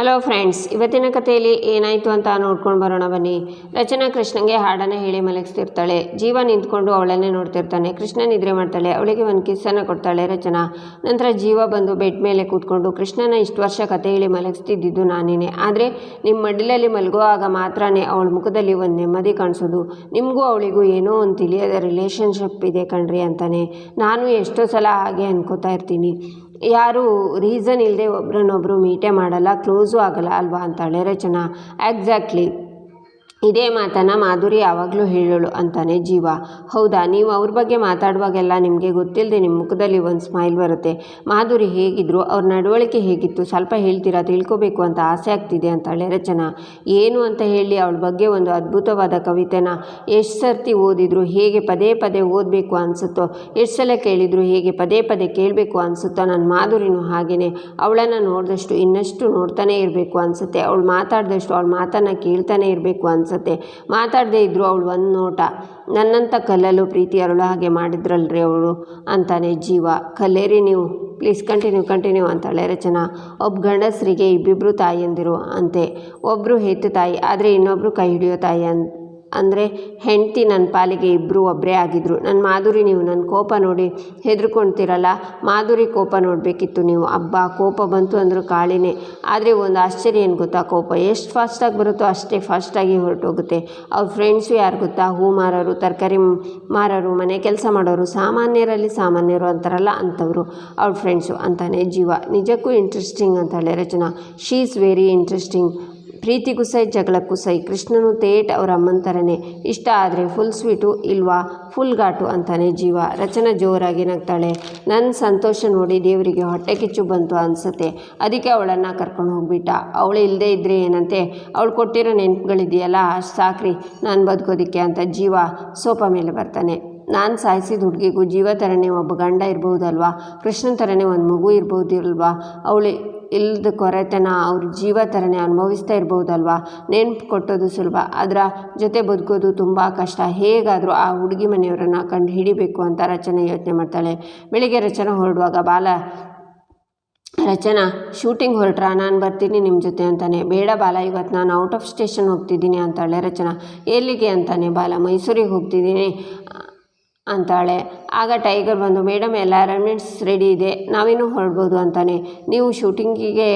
Hello friends ಇವತ್ತಿನ ಕಥೆಯಲ್ಲಿ ಏನಾಯಿತು ಅಂತ ನೋಡ್ಕೊಂಡು ಬರೋಣ ಬನ್ನಿ. ರಚನಾ ಕೃಷ್ಣಂಗೆ ಹಾಡನ್ನು ಹೇಳಿ ಮಲಗಿಸ್ತಿರ್ತಾಳೆ. ಜೀವ ನಿಂತ್ಕೊಂಡು ಅವಳನ್ನೇ ನೋಡ್ತಿರ್ತಾನೆ. ಕೃಷ್ಣ ನಿದ್ರೆ ಮಾಡ್ತಾಳೆ. ಅವಳಿಗೆ ಒಂದು ಕಿಸ್ಸನ್ನು ಕೊಡ್ತಾಳೆ ರಚನಾ. ನಂತರ ಜೀವ ಬಂದು ಬೆಡ್ ಮೇಲೆ ಕೂತ್ಕೊಂಡು ಕೃಷ್ಣನ ಇಷ್ಟು ವರ್ಷ ಕತೆ ಹೇಳಿ ಮಲಗಿಸ್ತಿದ್ದಿದ್ದು ನಾನೇನೆ. ಆದರೆ ನಿಮ್ಮ ಮಡಿಲಲ್ಲಿ ಮಲಗುವಾಗ ಮಾತ್ರನೇ ಅವಳ ಮುಖದಲ್ಲಿ ಒಂದು ನೆಮ್ಮದಿ ಕಾಣಿಸೋದು. ನಿಮಗೂ ಅವಳಿಗೂ ಏನೋ ಒಂದು ತಿಳಿಯದ ರಿಲೇಷನ್ಶಿಪ್ ಇದೆ ಕಣ್ರಿ ಅಂತಾನೆ. ನಾನು ಎಷ್ಟೋ ಸಲ ಹಾಗೆ ಅನ್ಕೋತಾ ಇರ್ತೀನಿ. ಯಾರು ರೀಸನ್ ಇಲ್ಲದೆ ಒಬ್ರನ್ನೊಬ್ಬರು ಮೀಟೇ ಮಾಡಲ್ಲ ಕ್ಲೋಸು ಆಗಲ್ಲ ಅಲ್ವಾ ಅಂತಾಳೆ ರಚನಾ ಎಕ್ಸಾಕ್ಟ್ಲಿ ಇದೇ ಮಾತನ್ನು ಮಾಧುರಿ ಯಾವಾಗಲೂ ಹೇಳೋಳು ಅಂತಾನೆ ಜೀವ. ಹೌದಾ, ನೀವು ಅವ್ರ ಬಗ್ಗೆ ಮಾತಾಡುವಾಗೆಲ್ಲ ನಿಮಗೆ ಗೊತ್ತಿಲ್ಲದೆ ನಿಮ್ಮ ಮುಖದಲ್ಲಿ ಒಂದು ಸ್ಮೈಲ್ ಬರುತ್ತೆ. ಮಾಧುರಿ ಹೇಗಿದ್ರು ಅವ್ರ ನಡವಳಿಕೆ ಹೇಗಿತ್ತು, ಸ್ವಲ್ಪ ಹೇಳ್ತೀರಾ, ತಿಳ್ಕೊಬೇಕು ಅಂತ ಆಸೆ ಆಗ್ತಿದೆ ಅಂತಾಳೆ ರಚನಾ. ಏನು ಅಂತ ಹೇಳಿ ಅವಳ ಬಗ್ಗೆ ಒಂದು ಅದ್ಭುತವಾದ ಕವಿತೆನ? ಎಷ್ಟು ಸರ್ತಿ ಓದಿದ್ರು ಹೇಗೆ ಪದೇ ಪದೇ ಓದಬೇಕು ಅನಿಸುತ್ತೋ, ಎಷ್ಟು ಸಲ ಕೇಳಿದ್ರು ಹೇಗೆ ಪದೇ ಪದೇ ಕೇಳಬೇಕು ಅನಿಸುತ್ತೋ ನನ್ನ ಮಾಧುರಿನೂ ಹಾಗೇ ಅವಳನ್ನು ನೋಡಿದಷ್ಟು ಇನ್ನಷ್ಟು ನೋಡ್ತಾನೆ ಇರಬೇಕು ಅನಿಸುತ್ತೆ. ಅವಳು ಮಾತಾಡಿದಷ್ಟು ಅವಳ ಮಾತನ್ನು ಕೇಳ್ತಾನೆ ಇರಬೇಕು ಅನ್ಸುತ್ತೆ. ಮಾತಾಡದೇ ಇದ್ದರು ಅವಳು ಒಂದು ನೋಟ ನನ್ನಂಥ ಕಲ್ಲಲು ಪ್ರೀತಿ ಅರಳು ಹಾಗೆ ಮಾಡಿದ್ರಲ್ರಿ ಅವಳು ಅಂತಾನೆ ಜೀವ. ಕಲೇರಿ ನೀವು. ಪ್ಲೀಸ್ ಕಂಟಿನ್ಯೂ ಕಂಟಿನ್ಯೂ ಅಂತಾಳೆ ರಚನಾ. ಒಬ್ಬ ಗಂಡಸರಿಗೆ ಇಬ್ಬಿಬ್ಬರು ತಾಯಿಯಂದಿರು ಅಂತೆ. ಒಬ್ಬರು ಹೆತ್ತು ತಾಯಿ, ಆದರೆ ಇನ್ನೊಬ್ಬರು ಕೈ ಹಿಡಿಯೋ ತಾಯಿ ಅನ್ ಅಂದರೆ ಹೆಂಡತಿ ನನ್ನ ಪಾಲಿಗೆ ಇಬ್ಬರು ಒಬ್ಬರೇ ಆಗಿದ್ದರು ನನ್ನ ಮಾಧುರಿ ನೀವು ನನ್ನ ಕೋಪ ನೋಡಿ ಹೆದರ್ಕೊಳ್ತೀರಲ್ಲ ಮಾಧುರಿ ಕೋಪ ನೋಡಬೇಕಿತ್ತು ನೀವು. ಅಬ್ಬಾ, ಕೋಪ ಬಂತು ಅಂದರೂ ಕಾಳಿನೇ. ಆದರೆ ಒಂದು ಆಶ್ಚರ್ಯ ಏನು ಗೊತ್ತಾ ಕೋಪ? ಎಷ್ಟು ಫಾಸ್ಟಾಗಿ ಬರುತ್ತೋ ಅಷ್ಟೇ ಫಾಸ್ಟಾಗಿ ಹೊರಟೋಗುತ್ತೆ. ಅವ್ರ ಫ್ರೆಂಡ್ಸು ಯಾರು ಗೊತ್ತಾ? ಹೂ ಮಾರೋರು, ತರಕಾರಿ ಮಾರೋರು, ಮನೆ ಕೆಲಸ ಮಾಡೋರು, ಸಾಮಾನ್ಯರಲ್ಲಿ ಸಾಮಾನ್ಯರು ಅಂತಾರಲ್ಲ ಅಂಥವ್ರು ಅವ್ರ ಫ್ರೆಂಡ್ಸು ಅಂತಾನೆ ಜೀವ. ನಿಜಕ್ಕೂ ಇಂಟ್ರೆಸ್ಟಿಂಗ್ ಅಂತಾಳೆ Rachana she is very interesting ಪ್ರೀತಿಗೂ ಸೈ, ಜಗಳಕ್ಕೂ ಸೈ, ಕೃಷ್ಣನು ತೇಟ್ ಅವರ ಅಮ್ಮನ ಥರನೇ ಇಷ್ಟ ಆದರೆ ಫುಲ್ ಸ್ವೀಟು ಇಲ್ವಾ? ಫುಲ್ ಘಾಟು ಅಂತಾನೆ ಜೀವ. ರಚನ ಜೋರಾಗಿ ನಗ್ತಾಳೆ. ನನ್ನ ಸಂತೋಷ ನೋಡಿ ದೇವರಿಗೆ ಹೊಟ್ಟೆ ಕಿಚ್ಚು ಬಂತು ಅನಿಸುತ್ತೆ. ಅದಕ್ಕೆ ಅವಳನ್ನು ಕರ್ಕೊಂಡು ಹೋಗ್ಬಿಟ್ಟ. ಅವಳು ಇಲ್ಲದೆ ಇದ್ದರೆ ಏನಂತೆ? ಅವಳು ಕೊಟ್ಟಿರೋ ನೆನಪುಗಳಿದೆಯಲ್ಲ, ಅಷ್ಟು ಸಾಕ್ರಿ. ನಾನು ಬದುಕೋದಿಕ್ಕೆ ಅಂತ ಜೀವ ಸೋಪ ಮೇಲೆ ಬರ್ತಾನೆ. ನಾನು ಸಾಯಿಸಿದ ಹುಡುಗಿಗೂ ಜೀವ ಥರನೇ ಒಬ್ಬ ಗಂಡ ಇರ್ಬೋದಲ್ವಾ ಕೃಷ್ಣನ ಥರನೇ ಒಂದು ಮಗು ಇರ್ಬೋದಿಲ್ವಾ ಅವಳು ಇಲ್ಲದ ಕೊರತೆನ ಅವ್ರ ಜೀವ ಥರನೇ ಅನುಭವಿಸ್ತಾ ಇರ್ಬೋದಲ್ವಾ? ನೆನ್ಪು ಕೊಟ್ಟೋದು ಸುಲಭ. ಅದರ ಜೊತೆ ಬದುಕೋದು ತುಂಬ ಕಷ್ಟ. ಹೇಗಾದರೂ ಆ ಹುಡುಗಿ ಮನೆಯವರನ್ನು ಕಂಡು ಹಿಡಿಬೇಕು ಅಂತ ರಚನೆ ಯೋಚನೆ ಮಾಡ್ತಾಳೆ. ಬೆಳಿಗ್ಗೆ ರಚನೆ ಹೊರಡುವಾಗ, ಬಾಲ, ರಚನಾ, ಶೂಟಿಂಗ್ ಹೊರಟ್ರಾ? ನಾನು ಬರ್ತೀನಿ ನಿಮ್ಮ ಜೊತೆ ಅಂತಾನೆ. ಬೇಡ ಬಾಲ ಇವತ್ತು ನಾನು ಔಟ್ ಆಫ್ ಸ್ಟೇಷನ್ ಹೋಗ್ತಿದ್ದೀನಿ ಅಂತಾಳೆ ರಚನಾ. ಎಲ್ಲಿಗೆ? ಅಂತಾನೆ. ಬಾಲ, ಮೈಸೂರಿಗೆ ಹೋಗ್ತಿದ್ದೀನಿ. ಅಂತಾಳೆ. ಆಗ ಟೈಗರ್ ಬಂದು ಮೇಡಮ್ ಎಲ್ಲ ಅರೇಂಜ್ಮೆಂಟ್ಸ್ ರೆಡಿ ಇದೆ. ನಾವೇನು ಹೊರಡ್ಬೋದು ಅಂತಾನೆ. ನೀವು ಶೂಟಿಂಗಿಗೆ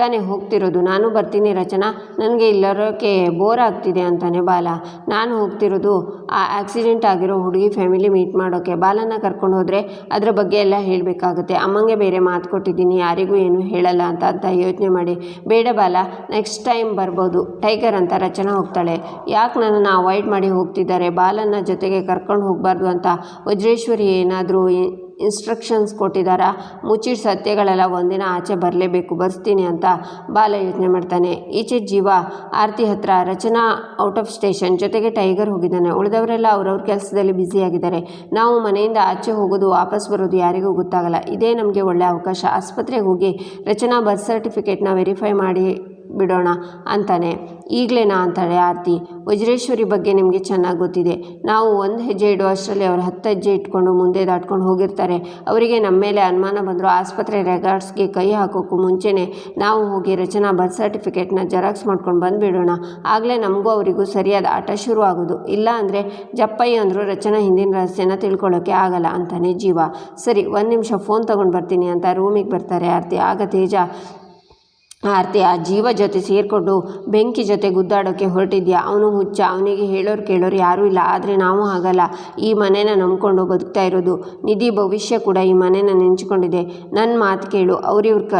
ತಾನೇ ಹೋಗ್ತಿರೋದು. ನಾನು ಬರ್ತೀನಿ ರಚನಾ. ನನಗೆ ಇಲ್ಲರೋಕೆ ಬೋರ್ ಆಗ್ತಿದೆ ಅಂತಾನೆ ಬಾಲ. ನಾನು ಹೋಗ್ತಿರೋದು ಆ ಆಕ್ಸಿಡೆಂಟ್ ಆಗಿರೋ ಹುಡುಗಿ ಫ್ಯಾಮಿಲಿ ಮೀಟ್ ಮಾಡೋಕ್ಕೆ ಬಾಲನ ಕರ್ಕೊಂಡು ಹೋದರೆ ಅದರ ಬಗ್ಗೆ ಎಲ್ಲ ಹೇಳಬೇಕಾಗುತ್ತೆ. ಅಮ್ಮಂಗೆ ಬೇರೆ ಮಾತು ಕೊಟ್ಟಿದ್ದೀನಿ. ಯಾರಿಗೂ ಏನು ಹೇಳಲ್ಲ ಅಂತ ಅಂತ ಯೋಚನೆ ಮಾಡಿ. ಬೇಡ ಬಾಲ ನೆಕ್ಸ್ಟ್ ಟೈಮ್ ಬರ್ಬೋದು. ಟೈಗರ್ ಅಂತ ರಚನಾ ಹೋಗ್ತಾಳೆ. ಯಾಕೆ ನನ್ನನ್ನು ಅವಾಯ್ಡ್ ಮಾಡಿ ಹೋಗ್ತಿದ್ದಾರೆ? ಬಾಲನ ಜೊತೆಗೆ ಕರ್ಕೊಂಡು ಹೋಗಬಾರ್ದು ಅಂತ ವಜ್ರೇಶ್ವರಿ ಏನಾದರೂ ಇನ್ಸ್ಟ್ರಕ್ಷನ್ಸ್ ಕೊಟ್ಟಿದ್ದಾರ ಮುಚ್ಚಿಟ್ಟು ಸತ್ಯಗಳೆಲ್ಲ ಒಂದಿನ ಆಚೆ ಬರಲೇಬೇಕು ಬರ್ತೀನಿ ಅಂತ ಬಾಲ ಯೋಚನೆ ಮಾಡ್ತಾನೆ. ಈಚೆ ಜೀವ, ಆರತಿ ಹತ್ರ ರಚನಾ ಔಟ್ ಆಫ್ ಸ್ಟೇಷನ್ ಜೊತೆಗೆ ಟೈಗರ್ ಹೋಗಿದ್ದಾನೆ. ಉಳಿದವರೆಲ್ಲ ಅವ್ರವ್ರ ಕೆಲಸದಲ್ಲಿ ಬ್ಯುಸಿಯಾಗಿದ್ದಾರೆ ನಾವು ಮನೆಯಿಂದ ಆಚೆ ಹೋಗೋದು, ವಾಪಸ್ ಬರೋದು ಯಾರಿಗೂ ಗೊತ್ತಾಗಲ್ಲ. ಇದೇ ನಮಗೆ ಒಳ್ಳೆಯ ಅವಕಾಶ. ಆಸ್ಪತ್ರೆಗೆ ಹೋಗಿ ರಚನಾ ಬರ್ತ್ ಸರ್ಟಿಫಿಕೇಟ್ನ ವೆರಿಫೈ ಮಾಡಿ ಬಿಡೋಣ ಅಂತಾನೆ. ಈಗಲೇನಾ ಅಂತಾಳೆ ಆರತಿ. ವಜ್ರೇಶ್ವರಿ ಬಗ್ಗೆ ನಿಮಗೆ ಚೆನ್ನಾಗಿ ಗೊತ್ತಿದೆ. ನಾವು ಒಂದು ಹೆಜ್ಜೆ ಇಡುವ ಅಷ್ಟರಲ್ಲಿ ಅವ್ರು ಹತ್ತು ಹೆಜ್ಜೆ ಇಟ್ಕೊಂಡು ಮುಂದೆ ದಾಟ್ಕೊಂಡು ಹೋಗಿರ್ತಾರೆ. ಅವರಿಗೆ ನಮ್ಮ ಮೇಲೆ ಅನುಮಾನ ಬಂದರೂ ಆಸ್ಪತ್ರೆ ರೆಕಾರ್ಡ್ಸ್ಗೆ ಕೈ ಹಾಕೋಕ್ಕೂ ಮುಂಚೆನೇ ನಾವು ಹೋಗಿ ರಚನಾ ಬರ್ತ್ ಸರ್ಟಿಫಿಕೇಟ್ನ ಜೆರಾಕ್ಸ್ ಮಾಡ್ಕೊಂಡು ಬಂದುಬಿಡೋಣ. ಆಗಲೇ ನಮಗೂ ಅವರಿಗೂ ಸರಿಯಾದ ಆಟ ಶುರು ಆಗೋದು. ಇಲ್ಲ ಅಂದರೆ ಜಪ್ಪಯ್ಯ ಅಂದರು ರಚನಾ ಹಿಂದಿನ ರಹಸ್ಯನ ತಿಳ್ಕೊಳ್ಳೋಕ್ಕೆ ಆಗಲ್ಲ ಅಂತಾನೆ ಜೀವ. ಸರಿ, ಒಂದು ನಿಮಿಷ ಫೋನ್ ತೊಗೊಂಡು ಬರ್ತೀನಿ ಅಂತ ರೂಮಿಗೆ ಬರ್ತಾರೆ ಆರತಿ. ಆಗ ತೇಜ ಆರತಿ ಆ ಜೀವ ಜೊತೆ ಸೇರಿಕೊಂಡು ಬೆಂಕಿ ಜೊತೆ ಗುದ್ದಾಡೋಕ್ಕೆ ಹೊರಟಿದ್ಯಾ? ಅವನು ಹುಚ್ಚ. ಅವನಿಗೆ ಹೇಳೋರು ಕೇಳೋರು ಯಾರೂ ಇಲ್ಲ. ಆದರೆ ನಾವು ಹಾಗಲ್ಲ. ಈ ಮನೇನ ನಂಬ್ಕೊಂಡು ಬದುಕ್ತಾ ಇರೋದು. ನಿಧಿ ಭವಿಷ್ಯ ಕೂಡ ಈ ಮನೇನ ನೆಂಚಿಕೊಂಡಿದೆ. ನನ್ನ ಮಾತು ಕೇಳು. ಅವ್ರಿವ್ರ ಕ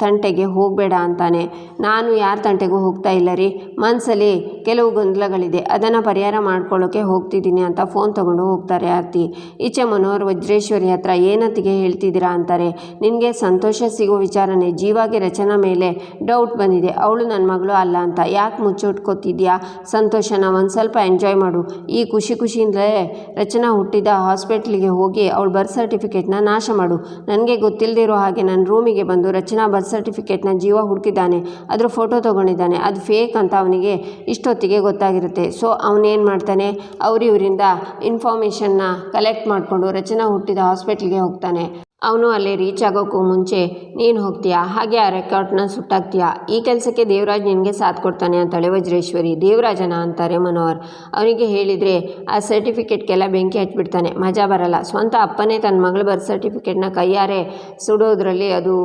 ತಂಟೆಗೆ ಹೋಗಬೇಡ ಅಂತಾನೆ. ನಾನು ಯಾರ ತಂಟೆಗೂ ಹೋಗ್ತಾ ಇಲ್ಲ ರೀ. ಮನಸ್ಸಲ್ಲಿ ಕೆಲವು ಗೊಂದಲಗಳಿದೆ. ಅದನ್ನು ಪರಿಹಾರ ಮಾಡ್ಕೊಳ್ಳೋಕೆ ಹೋಗ್ತಿದ್ದೀನಿ ಅಂತ ಫೋನ್ ತೊಗೊಂಡು ಹೋಗ್ತಾರೆ ಆರ್ತಿ. ಈಚೆ ಮನೋಹರ್ ವಜ್ರೇಶ್ವರಿ ಹತ್ರ ಏನತ್ತಿಗೆ ಹೇಳ್ತಿದ್ದೀರಾ ಅಂತಾರೆ. ನಿನಗೆ ಸಂತೋಷ ಸಿಗೋ ವಿಚಾರನೇ. ಜೀವಾಗೆ ರಚನಾ ಮೇಲೆ ಡೌಟ್ ಬಂದಿದೆ. ಅವಳು ನನ್ನ ಮಗಳು ಅಲ್ಲ ಅಂತ. ಯಾಕೆ ಮುಚ್ಚಿಟ್ಕೋತಿದ್ಯಾ? ಸಂತೋಷನ ಒಂದು ಸ್ವಲ್ಪ ಎಂಜಾಯ್ ಮಾಡು. ಈ ಖುಷಿ ಖುಷಿಯಿಂದಲೇ ರಚನಾ ಹುಟ್ಟಿದ ಹಾಸ್ಪಿಟ್ಲಿಗೆ ಹೋಗಿ ಅವಳು ಬರ್ತ್ ಸರ್ಟಿಫಿಕೇಟ್ನ ನಾಶ ಮಾಡು. ನನಗೆ ಗೊತ್ತಿಲ್ಲದಿರೋ ಹಾಗೆ ನನ್ನ ರೂಮಿಗೆ ಬಂದು ರಚನಾ ಬರ್ತ್ ಸರ್ಟಿಫಿಕೇಟ್ನ ಜೀವ ಹುಡುಕಿದ್ದಾನೆ, ಅದರ ಫೋಟೋ ತೊಗೊಂಡಿದ್ದಾನೆ, ಅದು ಫೇಕ್ ಅಂತ ಅವನಿಗೆ ಇಷ್ಟೊತ್ತಿಗೆ ಗೊತ್ತಾಗಿರುತ್ತೆ. ಸೊ ಅವನೇನು ಮಾಡ್ತಾನೆ? ಅವರಿವರಿಂದ ಇನ್ಫಾರ್ಮೇಷನ್ನ ಕಲೆಕ್ಟ್ ಮಾಡಿಕೊಂಡು ರಚನಾ ಹುಟ್ಟಿದ ಹಾಸ್ಪಿಟ್ಲಿಗೆ ಹೋಗ್ತಾನೆ. ಅವನು ಅಲ್ಲಿ ರೀಚ್ ಆಗೋಕ್ಕೂ ಮುಂಚೆ, ನೀನು ಹೋಗ್ತೀಯಾ? ಹಾಗೆ ಆ ರೆಕಾರ್ಡ್ನ ಸುಟ್ಟಾಗ್ತೀಯಾ ಈ ಕೆಲಸಕ್ಕೆ ದೇವರಾಜ್ ನಿನಗೆ ಸಾಥ್ ಕೊಡ್ತಾನೆ ಅಂತಾಳೆ ವಜ್ರೇಶ್ವರಿ. ದೇವರಾಜನ ಅಂತಾರೆ ಮನೋಹರ್. ಅವನಿಗೆ ಹೇಳಿದರೆ, ಆ ಸರ್ಟಿಫಿಕೇಟ್ಗೆಲ್ಲ ಬೆಂಕಿ ಹಚ್ಚಿಬಿಡ್ತಾನೆ ಮಜಾ ಬರಲ್ಲ. ಸ್ವಂತ ಅಪ್ಪನೇ ತನ್ನ ಮಗಳ ಬರ್ತ್ ಸರ್ಟಿಫಿಕೇಟ್ನ ಕೈಯಾರೆ ಸುಡೋದ್ರಲ್ಲಿ ಅದು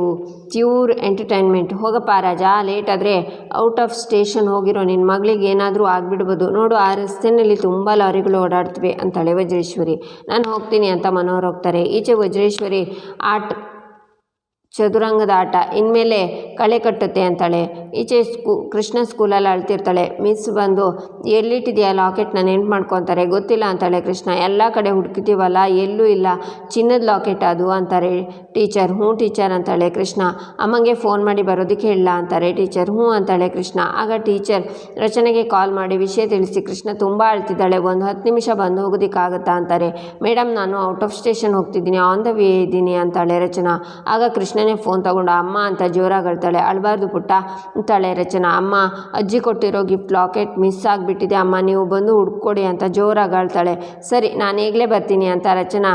ಪ್ಯೂರ್ ಎಂಟರ್ಟೈನ್ಮೆಂಟ್ ಹೋಗಪ್ಪ ರಾಜ ಲೇಟ್ ಆದರೆ ಔಟ್ ಆಫ್ ಸ್ಟೇಷನ್ ಹೋಗಿರೋ ನಿನ್ನ ಮಗಳಿಗೆ ಏನಾದರೂ ಆಗಿಬಿಡ್ಬೋದು. ನೋಡು, ಆ ರಸ್ತೆಯಲ್ಲಿ ತುಂಬ ಲಾರಿಗಳು ಓಡಾಡ್ತವೆ ಅಂತಾಳೆ ವಜ್ರೇಶ್ವರಿ. ನಾನು ಹೋಗ್ತೀನಿ ಅಂತ ಮನೋಹರ್ ಹೋಗ್ತಾರೆ. ಈಚೆ ವಜ್ರೇಶ್ವರಿ ಆಟ ಚದುರಂಗದ ಆಟ. ಇನ್ಮೇಲೆ ಕಳೆ ಕಟ್ಟುತ್ತೆ ಅಂತಾಳೆ. ಈಚೆ ಸ್ಕೂ, ಕೃಷ್ಣ ಸ್ಕೂಲಲ್ಲಿ ಅಳ್ತಿರ್ತಾಳೆ. ಮಿಸ್ ಬಂದು, ಎಲ್ಲಿಟ್ಟಿದೆಯಾ ಲಾಕೆಟ್ನ ನೆನ್ಪು ಮಾಡ್ಕೊತಾರೆ. ಗೊತ್ತಿಲ್ಲ ಅಂತಾಳೆ ಕೃಷ್ಣ. ಎಲ್ಲ ಕಡೆ ಹುಡುಕ್ತೀವಲ್ಲ, ಎಲ್ಲೂ ಇಲ್ಲ. ಚಿನ್ನದ ಲಾಕೆಟ್ ಅದು ಅಂತಾರೆ ಟೀಚರ್. ಹ್ಞೂ ಟೀಚರ್ ಅಂತಾಳೆ ಕೃಷ್ಣ. ಅಮ್ಮಂಗೆ ಫೋನ್ ಮಾಡಿ ಬರೋದಕ್ಕೆ ಇಲ್ಲ ಅಂತಾರೆ ಟೀಚರ್. ಹ್ಞೂ ಅಂತಾಳೆ ಕೃಷ್ಣ. ಆಗ ಟೀಚರ್ ರಚನೆಗೆ ಕಾಲ್ ಮಾಡಿ ವಿಷಯ ತಿಳಿಸಿ ಕೃಷ್ಣ ತುಂಬ ಅಳ್ತಿದ್ದಾಳೆ. ಒಂದು ಹತ್ತು ನಿಮಿಷ ಬಂದು ಹೋಗೋದಿಕ್ಕಾಗತ್ತಾ ಅಂತಾರೆ. ಮೇಡಮ್, ನಾನು ಔಟ್ ಆಫ್ ಸ್ಟೇಷನ್ ಹೋಗ್ತಿದ್ದೀನಿ. ಆನ್ ದ ವೇ ಇದ್ದೀನಿ ಅಂತಾಳೆ ರಚನಾ. ಆಗ ಕೃಷ್ಣನೇ ಫೋನ್ ತಗೊಂಡು, ಅಮ್ಮ ಅಂತ ಜೋರಾಗಿ ಅಳ್ತಾಳೆ ಅಳಬಾರ್ದು ಪುಟ್ಟ. ಅಂತಾಳೆ ರಚನಾ, ಅಮ್ಮ, ಅಜ್ಜಿ ಕೊಟ್ಟಿರೋ ಗಿಫ್ಟ್ ಲಾಕೆಟ್ ಮಿಸ್ ಆಗಿಬಿಟ್ಟಿದೆ. ಅಮ್ಮ, ನೀವು ಬಂದು ಹುಡ್ಕೊಡಿ ಅಂತ ಜೋರಾಗಿ ಅಳ್ತಾಳೆ ಸರಿ, ನಾನು ಈಗಲೇ ಬರ್ತೀನಿ ಅಂತ ರಚನಾ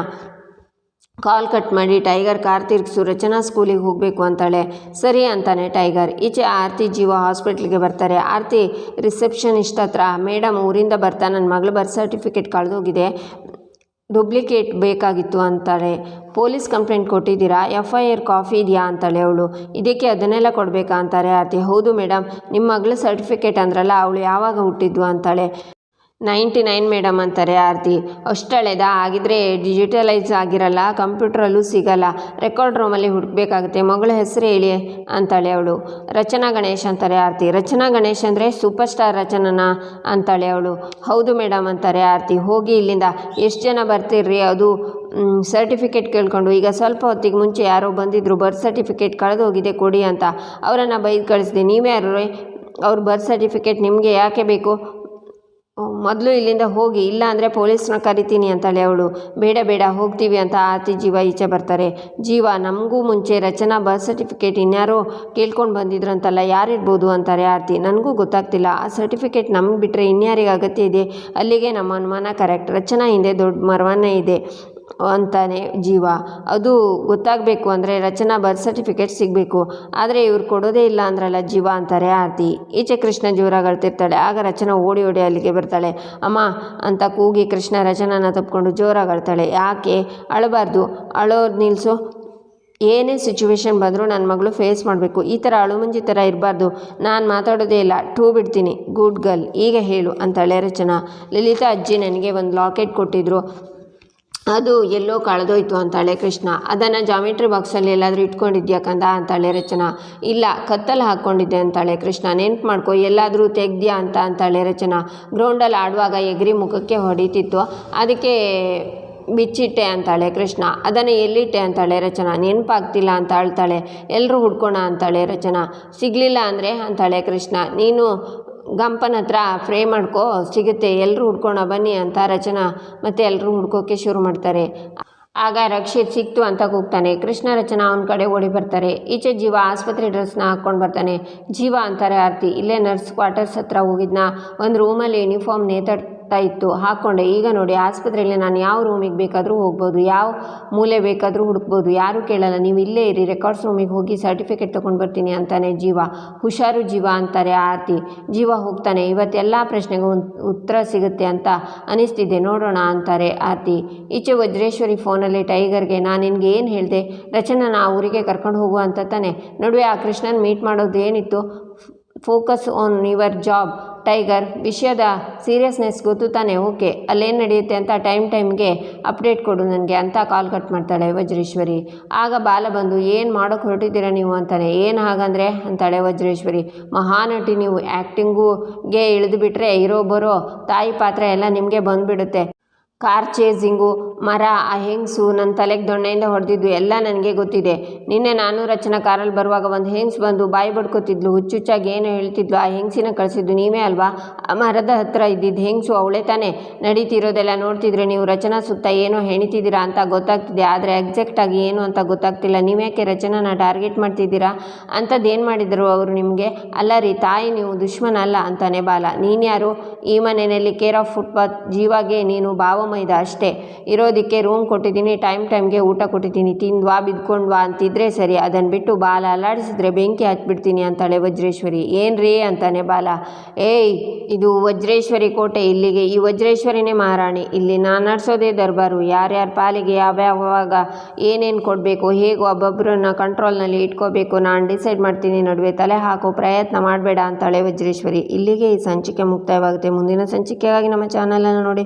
ಕಾಲ್ ಕಟ್ ಮಾಡಿ, ಟೈಗರ್ ಕಾರ್ ತಿರುಗಿಸು ರಚನಾ ಸ್ಕೂಲಿಗೆ ಹೋಗಬೇಕು ಅಂತಾಳೆ. ಸರಿ ಅಂತಾನೆ ಟೈಗರ್. ಈಚೆ ಆರತಿ ಜೀವ ಹಾಸ್ಪಿಟ್ಲಿಗೆ ಬರ್ತಾರೆ. ಆರತಿ ರಿಸೆಪ್ಷನಿಸ್ಟ್ ಹತ್ರ ಮೇಡಮ್ ಊರಿಂದ ಬರ್ತಾ ನನ್ನ ಮಗಳು ಬರ್ತ್ ಸರ್ಟಿಫಿಕೇಟ್ ಕಳೆದೋಗಿದೆ. ಡೂಪ್ಲಿಕೇಟ್ ಬೇಕಾಗಿತ್ತು ಅಂತಾಳೆ. ಪೊಲೀಸ್ ಕಂಪ್ಲೇಂಟ್ ಕೊಟ್ಟಿದ್ದೀರಾ? ಎಫ್ ಐ ಆರ್ ಕಾಫಿ ಇದೆಯಾ? ಅಂತಾಳೆ ಅವಳು. ಇದಕ್ಕೆ ಅದನ್ನೆಲ್ಲ ಕೊಡಬೇಕಾ? ಅಂತಾರೆ ಆರತಿ. ಹೌದು ಮೇಡಮ್ ನಿಮ್ಮ ಮಗಳ ಸರ್ಟಿಫಿಕೇಟ್ ಅಂದ್ರಲ್ಲ, ಅವಳು ಯಾವಾಗ ಹುಟ್ಟಿದ್ದು ಅಂತಾಳೆ. ನೈಂಟಿ ನೈನ್ ಮೇಡಮ್ ಅಂತಾರೆ, ಆರತಿ. ಅಷ್ಟಳೆದ? ಆಗಿದ್ರೆ ಡಿಜಿಟಲೈಸ್ ಆಗಿರಲ್ಲ, ಕಂಪ್ಯೂಟ್ರಲ್ಲೂ ಸಿಗಲ್ಲ. ರೆಕಾರ್ಡ್ ರೂಮಲ್ಲಿ ಹುಡುಕ್ಬೇಕಾಗುತ್ತೆ. ಮಗಳ ಹೆಸರು ಹೇಳಿ ಅಂತಾಳೆ ಅವಳು. ರಚನಾ ಗಣೇಶ್ ಅಂತಾರೆ, ಆರತಿ. ರಚನಾ ಗಣೇಶ್ ಅಂದರೆ ಸೂಪರ್ ಸ್ಟಾರ್ ರಚನನ ಅಂತಾಳೆ ಅವಳು. ಹೌದು ಮೇಡಮ್ ಅಂತಾರೆ, ಆರತಿ. ಹೋಗಿ ಇಲ್ಲಿಂದ. ಎಷ್ಟು ಜನ ಬರ್ತೀರಿ? ಅದು ಸರ್ಟಿಫಿಕೇಟ್ ಕೇಳ್ಕೊಂಡು. ಈಗ ಸ್ವಲ್ಪ ಹೊತ್ತಿಗೆ ಮುಂಚೆ ಯಾರೋ ಬಂದಿದ್ದರು ಬರ್ತ್ ಸರ್ಟಿಫಿಕೇಟ್ ಕಳೆದು ಹೋಗಿದೆ, ಕೊಡಿ ಅಂತ. ಅವರನ್ನು ಬೈದು ಕಳಿಸಿದೆ. ನೀವೇ ಯಾರು ಅವ್ರ ಬರ್ತ್ ಸರ್ಟಿಫಿಕೇಟ್ ನಿಮಗೆ ಯಾಕೆ ಬೇಕು? ಮೊದಲು ಇಲ್ಲಿಂದ ಹೋಗಿ, ಇಲ್ಲ ಅಂದರೆ ಪೊಲೀಸ್ನ ಕರಿತೀನಿ ಅಂತಾಳೆ ಅವಳು, ಬೇಡ ಬೇಡ, ಹೋಗ್ತೀವಿ ಅಂತ ಆತಿ ಜೀವ ಈಚೆ ಬರ್ತಾರೆ. ಜೀವ, ನಮಗೂ ಮುಂಚೆ ರಚನಾ ಬರ್ತ್ ಸರ್ಟಿಫಿಕೇಟ್ ಇನ್ಯಾರೋ ಕೇಳ್ಕೊಂಡು ಬಂದಿದ್ರಂತಲ್ಲ, ಯಾರಿರ್ಬೋದು ಅಂತಾರೆ ಆರತಿ. ನನಗೂ ಗೊತ್ತಾಗ್ತಿಲ್ಲ. ಆ ಸರ್ಟಿಫಿಕೇಟ್ ನಮ್ಗೆ ಬಿಟ್ಟರೆ ಇನ್ಯಾರಿಗೆ ಅಗತ್ಯ ಇದೆ? ಅಲ್ಲಿಗೆ ನಮ್ಮ ಅನುಮಾನ ಕರೆಕ್ಟ್ ರಚನಾ ಹಿಂದೆ ದೊಡ್ಡ ಮರವನ್ನೇ ಇದೆ. ಅಂತಾನೆ ಜೀವ. ಅದು ಗೊತ್ತಾಗಬೇಕು ಅಂದರೆ ರಚನಾ ಬರ್ತ್ ಸರ್ಟಿಫಿಕೇಟ್ ಸಿಗಬೇಕು. ಆದರೆ ಇವ್ರು ಕೊಡೋದೇ ಇಲ್ಲ ಅಂದ್ರಲ್ಲ ಜೀವ ಅಂತಾರೆ ಆರತಿ. ಈಚೆ ಕೃಷ್ಣ ಜೋರಾಗಿ ಅಳ್ತಿರ್ತಾಳೆ ಆಗ ರಚನಾ ಓಡಿ ಓಡಿ ಅಲ್ಲಿಗೆ ಬರ್ತಾಳೆ. ಅಮ್ಮ, ಅಂತ ಕೂಗಿ ಕೃಷ್ಣ ರಚನಾನ ತಪ್ಪಿಕೊಂಡು ಜೋರಾಗಿ ಅಳ್ತಾಳೆ ಯಾಕೆ? ಅಳಬಾರ್ದು. ಅಳೋದು ನಿಲ್ಲಿಸು ಏನೇ ಸಿಚುವೇಶನ್ ಬಂದರೂ ನನ್ನ ಮಗಳು ಫೇಸ್ ಮಾಡಬೇಕು. ಈ ಥರ ಅಳುಮುಂಜಿ ಥರ ಇರಬಾರ್ದು. ನಾನು ಮಾತಾಡೋದೇ ಇಲ್ಲ. ಟೂ ಬಿಡ್ತೀನಿ. ಗುಡ್ ಗರ್ಲ್ ಈಗ ಹೇಳು, ಅಂತಾಳೆ ರಚನಾ. ಲಲಿತಾ ಅಜ್ಜಿ ನನಗೆ ಒಂದು ಲಾಕೆಟ್ ಕೊಟ್ಟಿದ್ರು. ಅದು ಎಲ್ಲೋ ಕಳೆದೋಯ್ತು ಅಂತಾಳೆ ಕೃಷ್ಣ. ಅದನ್ನು ಜಾಮಿಟ್ರಿ ಬಾಕ್ಸಲ್ಲಿ ಎಲ್ಲಾದರೂ ಇಟ್ಕೊಂಡಿದ್ಯಾ ಕಂದ? ಅಂತಾಳೆ ರಚನಾ. ಇಲ್ಲ ಕತ್ತಲ್ಲಿ ಹಾಕ್ಕೊಂಡಿದ್ದೆ ಅಂತಾಳೆ ಕೃಷ್ಣ. ನೆನ್ಪು ಮಾಡ್ಕೊ, ಎಲ್ಲಾದರೂ ತೆಗ್ದ್ಯಾ ಅಂತ ಅಂತಾಳೆ ರಚನಾ. ಗ್ರೌಂಡಲ್ಲಿ ಆಡುವಾಗ ಎಗ್ರಿ ಮುಖಕ್ಕೆ ಹೊಡಿತಿತ್ತು. ಅದಕ್ಕೆ ಬಿಚ್ಚಿಟ್ಟೆ ಅಂತಾಳೆ ಕೃಷ್ಣ. ಅದನ್ನು ಎಲ್ಲಿಟ್ಟೆ ಅಂತಾಳೆ ರಚನಾ. ನೆನಪಾಗ್ತಿಲ್ಲ ಅಂತ ಅಳ್ತಾಳೆ ಎಲ್ಲರೂ ಹುಡ್ಕೋಣ ಅಂತಾಳೆ ರಚನಾ. ಸಿಗಲಿಲ್ಲ ಅಂದರೆ ಅಂತಾಳೆ ಕೃಷ್ಣ. ನೀನು ಗಂಪನ ಹತ್ರ ಫ್ರೇ ಮಾಡ್ಕೋ, ಸಿಗುತ್ತೆ ಎಲ್ಲರೂ ಹುಡ್ಕೋಣ, ಬನ್ನಿ ಅಂತ ರಚನಾ ಮತ್ತು ಎಲ್ಲರೂ ಹುಡ್ಕೋಕ್ಕೆ ಶುರು ಮಾಡ್ತಾರೆ. ಆಗ ರಕ್ಷಿತ್ ಸಿಕ್ತು ಅಂತ ಕೂಗ್ತಾನೆ. ಕೃಷ್ಣ ರಚನಾ ಅವನ ಕಡೆ ಓಡಿ ಬರ್ತಾರೆ. ಈಚೆ ಜೀವ ಆಸ್ಪತ್ರೆ ಡ್ರೆಸ್ನ ಹಾಕ್ಕೊಂಡು ಬರ್ತಾನೆ. ಜೀವ ಅಂತಾರೆ ಆರ್ತಿ. ಇಲ್ಲೇ ನರ್ಸ್ ಕ್ವಾರ್ಟರ್ಸ್ ಹತ್ರ ಹೋಗಿದ್ನ. ಒಂದು ರೂಮಲ್ಲಿ ಯೂನಿಫಾರ್ಮ್ ನೇತಾಡ್ತಾ ಇತ್ತು ಹಾಕ್ಕೊಂಡೆ ಈಗ ನೋಡಿ, ಆಸ್ಪತ್ರೆಯಲ್ಲಿ ನಾನು ಯಾವ ರೂಮಿಗೆ ಬೇಕಾದರೂ ಹೋಗ್ಬೋದು, ಯಾವ ಮೂಲೆ ಬೇಕಾದರೂ ಹುಡುಕ್ಬೋದು, ಯಾರೂ ಕೇಳಲ್ಲ. ನೀವು ಇಲ್ಲೇ ಇರಿ ರೆಕಾರ್ಡ್ಸ್ ರೂಮಿಗೆ ಹೋಗಿ ಸರ್ಟಿಫಿಕೇಟ್ ತೊಗೊಂಡು ಬರ್ತೀನಿ ಅಂತಾನೆ ಜೀವ. ಹುಷಾರು ಜೀವ ಅಂತಾರೆ ಆರತಿ. ಜೀವ ಹೋಗ್ತಾನೆ. ಇವತ್ತೆಲ್ಲ ಪ್ರಶ್ನೆಗೂ ಉತ್ತರ ಸಿಗುತ್ತೆ ಅಂತ ಅನಿಸ್ತಿದೆ. ನೋಡೋಣ ಅಂತಾರೆ ಆರತಿ. ಈಚೆ ವಜ್ರೇಶ್ವರಿ ಫೋನಲ್ಲಿ ಟೈಗರ್ಗೆ, ನಾನು ನಿನಗೆ ಏನು ಹೇಳಿದೆ? ರಚನಾ ನಾ ಊರಿಗೆ ಕರ್ಕೊಂಡು ಹೋಗುವ ಅಂತ ತಾನೆ. ನಡುವೆ ಆ ಕೃಷ್ಣನ್ ಮೀಟ್ ಮಾಡೋದು ಏನಿತ್ತು? Focus on your job tiger, ವಿಷಯದ ಸೀರಿಯಸ್ನೆಸ್ ಗೊತ್ತು ತಾನೆ? ಓಕೆ ಅಲ್ಲೇನು ನಡೆಯುತ್ತೆ ಅಂತ ಟೈಮ್ ಟೈಮ್ಗೆ ಅಪ್ಡೇಟ್ ಕೊಡು ನನಗೆ ಅಂತ ಕಾಲ್ ಕಟ್ ಮಾಡ್ತಾಳೆ ವಜ್ರೇಶ್ವರಿ. ಆಗ ಬಾಲ ಬಂದು, ಏನು ಮಾಡೋಕ್ಕೆ ಹೊರಟಿದ್ದೀರಾ ನೀವು? ಅಂತಾನೆ. ಏನು ಹಾಗಂದ್ರೆ? ಅಂತಾಳೆ ವಜ್ರೇಶ್ವರಿ. ಮಹಾನಟಿ, ನೀವು ಆ್ಯಕ್ಟಿಂಗುಗೆ ಇಳಿದು ಬಿಟ್ಟರೆ ಇರೋ ಬರೋ ತಾಯಿ ಪಾತ್ರ ಎಲ್ಲ ನಿಮಗೆ ಬಂದುಬಿಡುತ್ತೆ. ಕಾರ್ ಚೇಸಿಂಗು, ಮರ, ಆ ಹೆಂಗಸು ನನ್ನ ತಲೆಗೆ ದೊಣ್ಣೆಯಿಂದ ಹೊಡೆದಿದ್ದು ಎಲ್ಲ ನನಗೆ ಗೊತ್ತಿದೆ. ನಿನ್ನೆ ನಾನು ರಚನಾ ಕಾರಲ್ಲಿ ಬರುವಾಗ ಒಂದು ಹೆಂಗ್ಸ್ ಬಂದು ಬಾಯಿ ಬಡ್ಕೊತಿದ್ಲು, ಹುಚ್ಚುಚ್ಚಾಗಿ ಏನು ಹೇಳ್ತಿದ್ಲು, ಆ ಹೆಂಗಸಿನ ಕಳಿಸಿದ್ದು ನೀವೇ ಅಲ್ವಾ? ಆ ಮರದ ಹತ್ತಿರ ಇದ್ದಿದ್ದು ಹೆಂಗಸು ಅವಳೇ ತಾನೇ. ನಡೀತಿರೋದೆಲ್ಲ ನೋಡ್ತಿದ್ರೆ ನೀವು ರಚನಾ ಸುತ್ತ ಏನೋ ಹೆಣಿತಿದ್ದೀರಾ ಅಂತ ಗೊತ್ತಾಗ್ತಿದೆ, ಆದರೆ ಎಕ್ಸಾಕ್ಟಾಗಿ ಏನು ಅಂತ ಗೊತ್ತಾಗ್ತಿಲ್ಲ. ನೀವ್ಯಾಕೆ ರಚನಾನ ಟಾರ್ಗೆಟ್ ಮಾಡ್ತಿದ್ದೀರಾ? ಅಂಥದ್ದು ಏನು ಮಾಡಿದರು ಅವರು ನಿಮಗೆ? ಅಲ್ಲ ರೀ, ತಾಯಿ ನೀವು ದುಶ್ಮನ ಅಲ್ಲ ಅಂತಾನೆ ಬಾಲ. ನೀನ್ಯಾರು ಈ ಮನೆಯಲ್ಲಿ ಕೇರ್ ಆಫ್ ಫುಟ್ಪಾತ್, ಜೀವಾಗೆ ನೀನು ಭಾವ ಮೈದ ಅಷ್ಟೇ. ಇರೋದಕ್ಕೆ ರೂಮ್ ಕೊಟ್ಟಿದ್ದೀನಿ ಟೈಮ್ ಟೈಮ್ಗೆ ಊಟ ಕೊಟ್ಟಿದ್ದೀನಿ. ತಿಂದ್ವಾ ಬಿದ್ಕೊಂಡ್ವಾ ಅಂತಿದ್ರೆ ಸರಿ. ಅದನ್ನು ಬಿಟ್ಟು ಬಾಲ ಅಲ್ಲಾಡಿಸಿದ್ರೆ ಬೆಂಕಿ ಹಾಕ್ಬಿಡ್ತೀನಿ ಅಂತಾಳೆ ವಜ್ರೇಶ್ವರಿ. ಏನ್ರಿ ಅಂತಾನೆ ಬಾಲ. ಏಯ್, ಇದು ವಜ್ರೇಶ್ವರಿ ಕೋಟೆ ಇಲ್ಲಿಗೆ. ಈ ವಜ್ರೇಶ್ವರಿನೇ ಮಹಾರಾಣಿ. ಇಲ್ಲಿ ನಾನು ನಡೆಸೋದೇ ದರ್ಬಾರು. ಯಾರ್ಯಾರ ಪಾಲಿಗೆ ಯಾವ್ಯಾವಾಗ ಏನೇನು ಕೊಡಬೇಕು, ಹೇಗೋ ಒಬ್ಬೊಬ್ಬರನ್ನ ಕಂಟ್ರೋಲ್ನಲ್ಲಿ ಇಟ್ಕೋಬೇಕು. ನಾನು ಡಿಸೈಡ್ ಮಾಡ್ತೀನಿ ನಡುವೆ. ತಲೆ ಹಾಕೋ ಪ್ರಯತ್ನ ಮಾಡಬೇಡ ಅಂತಾಳೆ ವಜ್ರೇಶ್ವರಿ. ಇಲ್ಲಿಗೆ ಈ ಸಂಚಿಕೆ ಮುಕ್ತಾಯವಾಗುತ್ತೆ. ಮುಂದಿನ ಸಂಚಿಕೆಗಾಗಿ ನಮ್ಮ ಚಾನಲನ್ನು ನೋಡಿ.